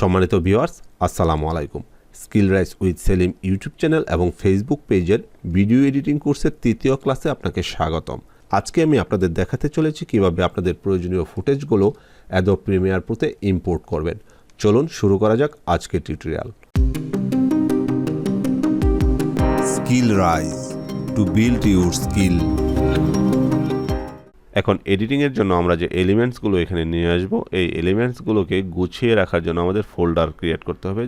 সম্মানিত ভিউয়ার্স, আসসালামু আলাইকুম। Skill rise with Selim YouTube channel এবং ফেসবুক পেজের ভিডিও এডিটিং কোর্সের তৃতীয় ক্লাসে আপনাকে স্বাগতম। আজকে আমি আপনাদের দেখাতে চলেছি কীভাবে আপনাদের প্রয়োজনীয় ফুটেজগুলো অ্যাডো প্রিমিয়ার প্রোতে ইম্পোর্ট করবেন। চলুন শুরু করা যাক আজকের tutorial skill Rise to build your skill. এখন এডিটিংয়ের জন্য আমরা যে এলিমেন্টসগুলো এখানে নিয়ে আসব, এই এলিমেন্টসগুলোকে গুছিয়ে রাখার জন্য আমাদের ফোল্ডার ক্রিয়েট করতে হবে।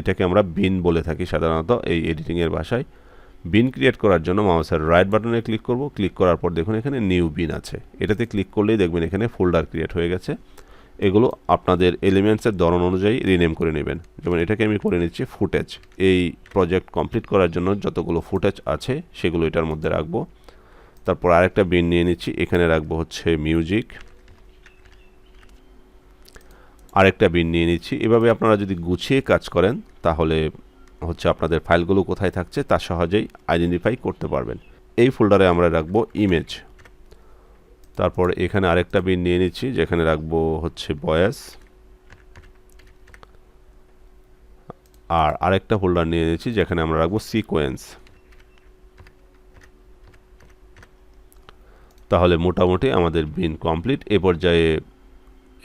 এটাকে আমরা বিন বলে থাকি সাধারণত এই এডিটিংয়ের ভাষায়। বিন ক্রিয়েট করার জন্য মাউসের রাইট বাটনে ক্লিক করব। ক্লিক করার পর দেখুন এখানে নিউ বিন আছে। এটাতে ক্লিক করলেই দেখবেন এখানে ফোল্ডার ক্রিয়েট হয়ে গেছে। এগুলো আপনাদের এলিমেন্টসের ধরন অনুযায়ী রিনেম করে নেবেন। যেমন এটাকে আমি করে নিচ্ছি ফুটেজ এই প্রজেক্ট কমপ্লিট করার জন্য যতগুলো ফুটেজ আছে সেগুলো এটার মধ্যে রাখব। তারপর আরেকটা বিন নিয়ে নিচ্ছি। এখানে রাখব হচ্ছে মিউজিক। আরেকটা বিন নিয়ে নিচ্ছি। এভাবে আপনারা যদি গুছিয়ে কাজ করেন, তাহলে হচ্ছে আপনাদের ফাইলগুলো কোথায় থাকছে তা সহজেই আইডেন্টিফাই করতে পারবেন। এই ফোল্ডারে আমরা রাখব ইমেজ। তারপর এখানে আরেকটা বিন নিয়ে নিচ্ছি, যেখানে রাখব হচ্ছে বয়েস। আর আরেকটা ফোল্ডার নিয়ে নিচ্ছি, যেখানে আমরা রাখব সিকোয়েন্স। তাহলে মোটামুটি আমাদের বিন কমপ্লিট। এ পর্যায়ে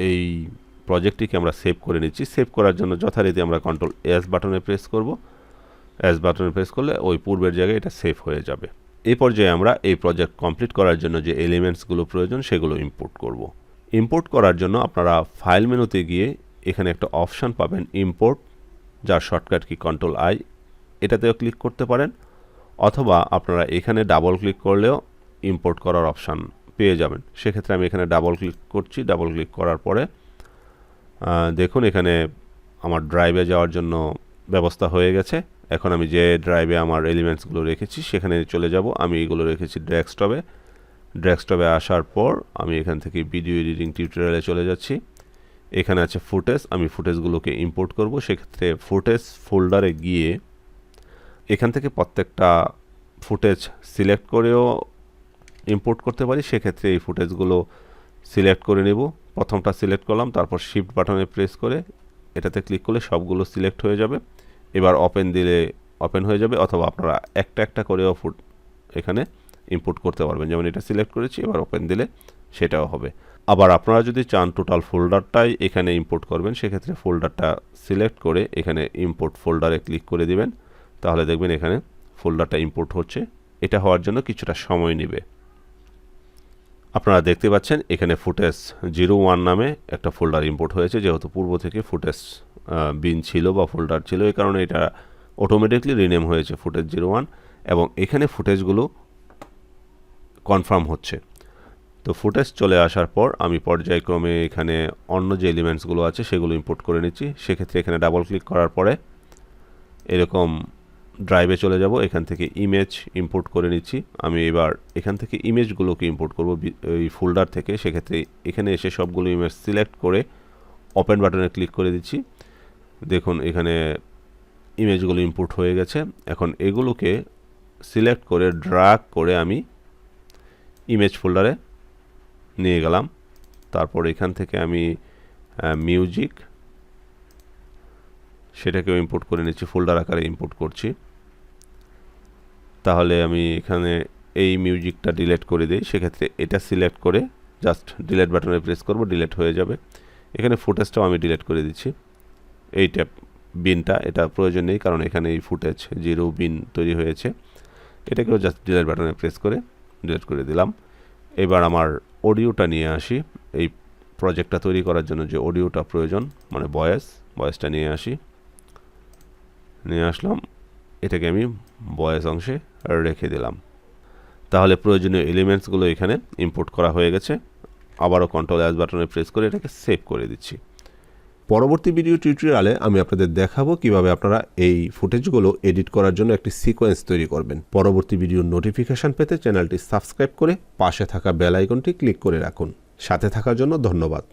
এই প্রজেক্টটিকে আমরা সেভ করে নিচ্ছি। সেভ করার জন্য যথারীতি আমরা কন্ট্রোল এস বাটনে প্রেস করব। এস বাটনে প্রেস করলে ওই পূর্বের জায়গায় এটা সেভ হয়ে যাবে। এই পর্যায়ে আমরা এই প্রজেক্ট কমপ্লিট করার জন্য যে এলিমেন্টসগুলো প্রয়োজন সেগুলো ইম্পোর্ট করব। ইম্পোর্ট করার জন্য আপনারা ফাইল মেনুতে গিয়ে এখানে একটা অপশান পাবেন ইম্পোর্ট যার শর্টকাট কি কন্ট্রোল আই এটাতেও ক্লিক করতে পারেন। অথবা আপনারা এখানে ডাবল ক্লিক করলেও ইম্পোর্ট করার অপশান পেয়ে যাবেন। সেক্ষেত্রে আমি এখানে ডাবল ক্লিক করছি। ডাবল ক্লিক করার পরে দেখুন এখানে আমার ড্রাইভে যাওয়ার জন্য ব্যবস্থা হয়ে গেছে। এখন আমি যে ড্রাইভে আমার এলিমেন্টসগুলো রেখেছি, সেখানে চলে যাব। আমি এগুলো রেখেছি ডেস্কটপে ডেস্কটপে আসার পর আমি এখান থেকে ভিডিও এডিটিং টিউটোরিয়ালে চলে যাচ্ছি। এখানে আছে ফুটেজ আমি ফুটেজগুলোকে ইম্পোর্ট করব। সেক্ষেত্রে ফুটেজ ফোল্ডারে গিয়ে এখান থেকে প্রত্যেকটা ফুটেজ সিলেক্ট করেও ইম্পোর্ট করতে পারি, সেক্ষেত্রে এই ফুটেজগুলো সিলেক্ট করে নেব। প্রথমটা সিলেক্ট করলাম, তারপর শিফট বাটনে প্রেস করে এটাতে ক্লিক করলে সবগুলো সিলেক্ট হয়ে যাবে। এবার ওপেন দিলে ওপেন হয়ে যাবে, অথবা আপনারা একটা একটা করেও ফুট এখানে ইম্পোর্ট করতে পারবেন। যেমন এটা সিলেক্ট করেছি, এবার ওপেন দিলে সেটাও হবে। আবার আপনারা যদি চান টোটাল ফোল্ডারটাই এখানে ইম্পোর্ট করবেন, সেক্ষেত্রে ফোল্ডারটা সিলেক্ট করে এখানে ইম্পোর্ট ফোল্ডারে ক্লিক করে দিবেন। তাহলে দেখবেন এখানে ফোল্ডারটা ইম্পোর্ট হচ্ছে। এটা হওয়ার জন্য কিছুটা সময় নেবে। আপনারা দেখতে পাচ্ছেন, এখানে ফুটেজ জিরো ওয়ান নামে একটা ফোল্ডার ইম্পোর্ট হয়েছে, যেহেতু পূর্ব থেকে ফুটেজ বিন ছিল বা ফোল্ডার ছিল এই কারণে এটা অটোমেটিকলি রিনেম হয়েছে ফুটেজ জিরো ওয়ান, এবং এখানে ফুটেজগুলো কনফার্ম হচ্ছে। তো ফুটেজ চলে আসার পর আমি পর্যায়ক্রমে এখানে অন্য যে এলিমেন্টসগুলো আছে, সেগুলো ইম্পোর্ট করে নিচ্ছি। সেক্ষেত্রে এখানে ডাবল ক্লিক করার পরে এরকম ড্রাইভে চলে যাব, এখান থেকে ইমেজ ইম্পোর্ট করে নিচ্ছি। আমি এবার এখান থেকে ইমেজগুলোকে ইম্পোর্ট করব এই ফোল্ডার থেকে। সেক্ষেত্রে এখানে এসে সবগুলো ইমেজ সিলেক্ট করে ওপেন বাটনে ক্লিক করে দিচ্ছি। দেখুন, এখানে ইমেজগুলো ইম্পোর্ট হয়ে গেছে। এখন এগুলোকে সিলেক্ট করে ড্রাগ করে আমি ইমেজ ফোল্ডারে নিয়ে গেলাম। তারপর এখান থেকে আমি মিউজিক সেটাকেও ইম্পোর্ট করে নিচ্ছি ফোল্ডার আকারে ইম্পোর্ট করছি। তাহলে আমি এখানে এই মিউজিকটা ডিলেট করে দিই। সেক্ষেত্রে এটা সিলেক্ট করে জাস্ট ডিলেট বাটনে প্রেস করব ডিলেট হয়ে যাবে। এখানে ফুটেজটাও আমি ডিলেট করে দিচ্ছি। এই ট্যাপ বিনটা এটা প্রয়োজন নেই কারণ এখানে এই ফুটেজ জিরো বিন তৈরি হয়েছে। এটাকেও জাস্ট ডিলেট বাটনে প্রেস করে ডিলেট করে দিলাম। এবার আমার অডিওটা নিয়ে আসি। এই প্রজেক্টটা তৈরি করার জন্য যে অডিওটা প্রয়োজন মানে ভয়েস ভয়েসটা নিয়ে আসি। নিয়ে আসলাম। এটাকে আমি বয়েস অংশে রেখে দিলাম। তাহলে প্রয়োজনীয় এলিমেন্টসগুলো এখানে ইম্পোর্ট করা হয়ে গেছে। আবারও কন্ট্রোল অ্যাজ বাটনে প্রেস করে এটাকে সেভ করে দিচ্ছি। পরবর্তী ভিডিও টিউটোরিয়ালে আমি আপনাদের দেখাবো কীভাবে আপনারা এই ফুটেজগুলো এডিট করার জন্য একটি সিকোয়েন্স তৈরি করবেন। পরবর্তী ভিডিওর নোটিফিকেশান পেতে চ্যানেলটি সাবস্ক্রাইব করে পাশে থাকা বেল আইকনটি ক্লিক করে রাখুন। সাথে থাকার জন্য ধন্যবাদ।